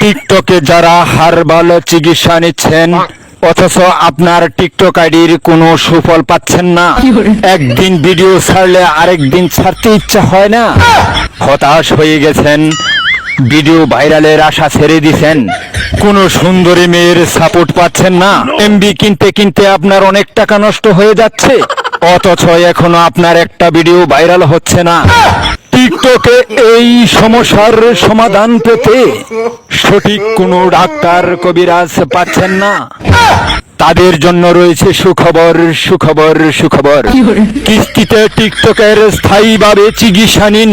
টিকটকে যারা হারবাল চিকিৎসা নিচ্ছেন অথচ আপনার টিকটক আইডির কোনো সুফল পাচ্ছেন না। একদিন ভিডিও ছাড়লে আরেক দিন ছাড়তে ইচ্ছা হয় না। হতাশ হয়ে গেছেন ভিডিও ভাইরালের আশা ছেড়ে দিছেন। কোনো সুন্দরী মেয়ের সাপোর্ট পাচ্ছেন না। এমবি কিনতে কিনতে আপনার অনেক টাকা নষ্ট হয়ে যাচ্ছে। অথচ এখনও আপনার একটা ভিডিও ভাইরাল হচ্ছে না। টিকটকে এই সমস্যার সমাধান পেতে সঠিক কোনো ডাক্তার কবিরাজ পাচ্ছেন না। তাদের জন্য রয়েছে সুখবর সুখবর সুখবর। কিস্তিতে টিকটকের স্থায়ীভাবে চিকিৎসা নিন।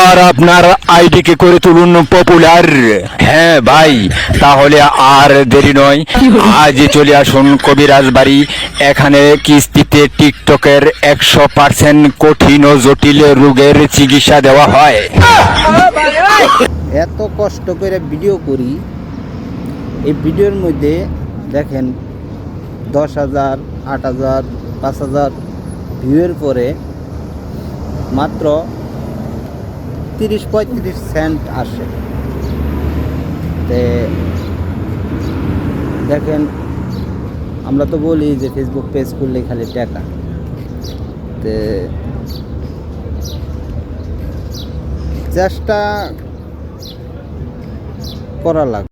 আর আপনার আইডিকে করে তুলুন পপুলার। হ্যাঁ ভাই তাহলে আর দেরি নয়। আজই চলে আসুন কবিরাজ বাড়ি। এখানে কিস্তিতে টিকটকের একশো পার্সেন্ট কঠিন ও জটিল রোগের চিকিৎসা দেওয়া হয়। এত কষ্ট করে ভিডিও করি এই ভিডিওর মধ্যে দেখেন, দশ হাজার, আট হাজার, পাঁচ হাজার ভিউয়ের পরে মাত্র তিরিশ পঁয়ত্রিশ সেন্ট আসে। তে দেখেন, আমরা তো বলি যে ফেসবুক পেজ করলে খালি টাকা। তে চেষ্টা করা লাগবে।